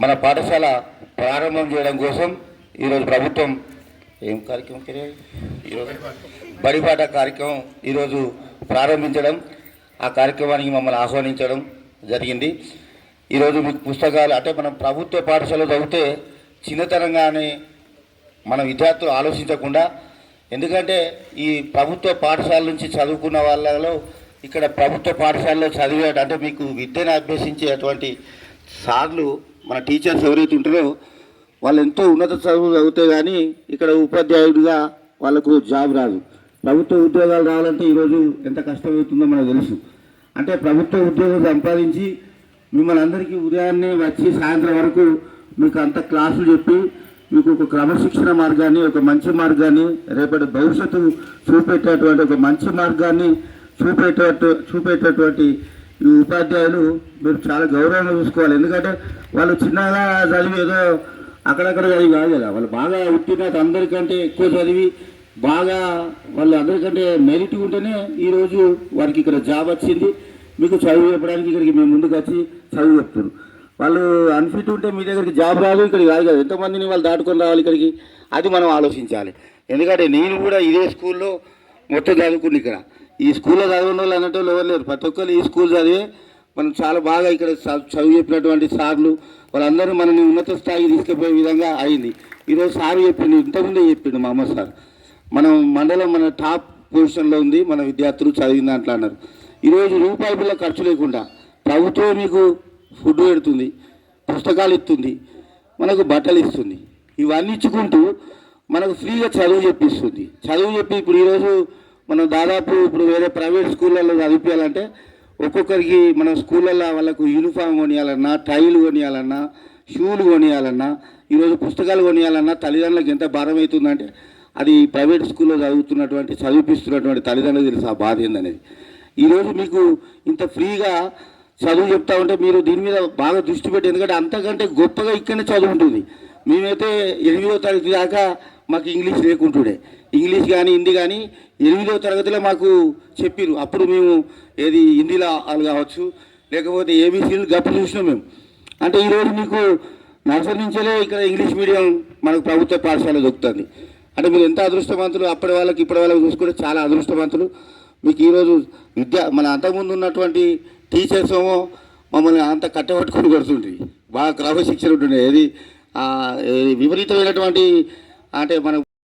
మన పాఠశాల ప్రారంభం చేయడం కోసం ఈరోజు ప్రభుత్వం ఏం కార్యక్రమం ఈరోజు బడిపాట కార్యక్రమం ఈరోజు ప్రారంభించడం ఆ కార్యక్రమానికి మమ్మల్ని ఆహ్వానించడం జరిగింది. ఈరోజు మీకు పుస్తకాలు అంటే మనం ప్రభుత్వ పాఠశాలలో చదివితే చిన్నతనంగానే మన విద్యార్థులు ఆలోచించకుండా ఎందుకంటే ఈ ప్రభుత్వ పాఠశాల నుంచి చదువుకున్న వాళ్ళలో ఇక్కడ ప్రభుత్వ పాఠశాలలో చదివే అంటే మీకు విద్యను అభ్యసించేటువంటి సార్లు మన టీచర్స్ ఎవరైతే ఉంటారో వాళ్ళు ఎంతో ఉన్నత చదువు చదివితే కానీ ఇక్కడ ఉపాధ్యాయుడిగా వాళ్ళకు జాబ్ రాదు. ప్రభుత్వ ఉద్యోగాలు రావాలంటే ఈరోజు ఎంత కష్టమవుతుందో మనకు తెలుసు. అంటే ప్రభుత్వ ఉద్యోగం సంపాదించి మిమ్మల్ని అందరికీ ఉదయాన్నే వచ్చి సాయంత్రం వరకు మీకు అంత క్లాసులు చెప్పి మీకు ఒక క్రమశిక్షణ మార్గాన్ని ఒక మంచి మార్గాన్ని రేపటి భవిష్యత్తు చూపెట్టేటువంటి ఒక మంచి మార్గాన్ని చూపెట్టేట చూపెట్టేటువంటి ఈ ఉపాధ్యాయులు మీరు చాలా గౌరవంగా చూసుకోవాలి. ఎందుకంటే వాళ్ళు చిన్నగా చదివి ఏదో అక్కడక్కడ చదివి కాదు కదా. వాళ్ళు బాగా ఉత్తీర్ణత అందరికంటే ఎక్కువ చదివి బాగా వాళ్ళు అందరికంటే మెరిట్ ఉంటేనే ఈరోజు వారికి ఇక్కడ జాబ్ వచ్చింది. మీకు చదువు చెప్పడానికి ఇక్కడికి మేము ముందుకు వచ్చి చదువు చెప్తారు వాళ్ళు అన్ఫిట్ ఉంటే మీ దగ్గరికి జాబ్ రాదు ఇక్కడికి రాదు కదా. ఎంతమందిని వాళ్ళు దాటుకొని రావాలి ఇక్కడికి. అది మనం ఆలోచించాలి. ఎందుకంటే నేను కూడా ఇదే స్కూల్లో మొత్తం చదువుకుని ఇక్కడ. ఈ స్కూల్లో చదివిన వాళ్ళు అన్నట్టు ఎవరు లేరు. ప్రతి ఒక్కరు ఈ స్కూల్ చదివి మనం చాలా బాగా ఇక్కడ చదువు చెప్పినటువంటి సార్లు వాళ్ళందరూ మనని ఉన్నత స్థాయికి తీసుకుపోయే విధంగా అయింది. ఈరోజు సార్ చెప్పిండు ఇంతకుముందే చెప్పిండు మా అమ్మ సార్. మనం మండలం మన టాప్ పొజిషన్లో ఉంది మన విద్యార్థులు చదివిన దాంట్లో అన్నారు. ఈరోజు రూపాయి బిల్ల ఖర్చు లేకుండా ప్రభుత్వం మీకు ఫుడ్ పెడుతుంది పుస్తకాలు ఇస్తుంది మనకు బట్టలు ఇస్తుంది. ఇవన్నీ ఇచ్చుకుంటూ మనకు ఫ్రీగా చదువు చెప్పిస్తుంది. చదువు చెప్పి ఇప్పుడు ఈరోజు మనం దాదాపు ఇప్పుడు వేరే ప్రైవేట్ స్కూళ్ళల్లో చదివించాలంటే ఒక్కొక్కరికి మన స్కూళ్ళల్లో వాళ్ళకు యూనిఫామ్ కొనియాలన్నా టైలు కొనియాలన్నా షూలు కొనియాలన్నా ఈరోజు పుస్తకాలు కొనియాలన్నా తల్లిదండ్రులకు ఎంత భారం అవుతుందంటే అది ప్రైవేట్ స్కూల్లో చదువుతున్నటువంటి చదివిపిస్తున్నటువంటి తల్లిదండ్రులు తెలుసు ఆ బాధ ఏందనేది. ఈరోజు మీకు ఇంత ఫ్రీగా చదువు చెప్తా ఉంటే మీరు దీని మీద బాగా దృష్టి పెట్టి ఎందుకంటే అంతకంటే గొప్పగా ఇక్కడనే చదువు ఉంటుంది. మేమైతే ఎనిమిదో తరగతి దాకా మాకు ఇంగ్లీష్ లేకుంటుండే ఇంగ్లీష్ కానీ హిందీ కానీ ఎనిమిదో తరగతిలో మాకు చెప్పిరు అప్పుడు మేము ఏది హిందీలో వాళ్ళు కావచ్చు లేకపోతే ఏబీసీలు గప్పు చూసినాం మేము. అంటే ఈరోజు మీకు నర్సరీ నుంచేలే ఇక్కడ ఇంగ్లీష్ మీడియం మనకు ప్రభుత్వ పాఠశాల దొరుకుతుంది. అంటే మీరు ఎంత అదృష్టవంతులు అప్పటి వాళ్ళకి ఇప్పటి వాళ్ళకి చూసుకుంటే చాలా అదృష్టవంతులు. మీకు ఈరోజు విద్య మన అంతకుముందు ఉన్నటువంటి టీచర్స్ ఏమో మమ్మల్ని అంత కట్టబట్టుకుని కొడుతుండ్రి. బాగా క్రమశిక్షణ ఉంటుండే. ఏది విపరీతమైనటువంటి అంటే మన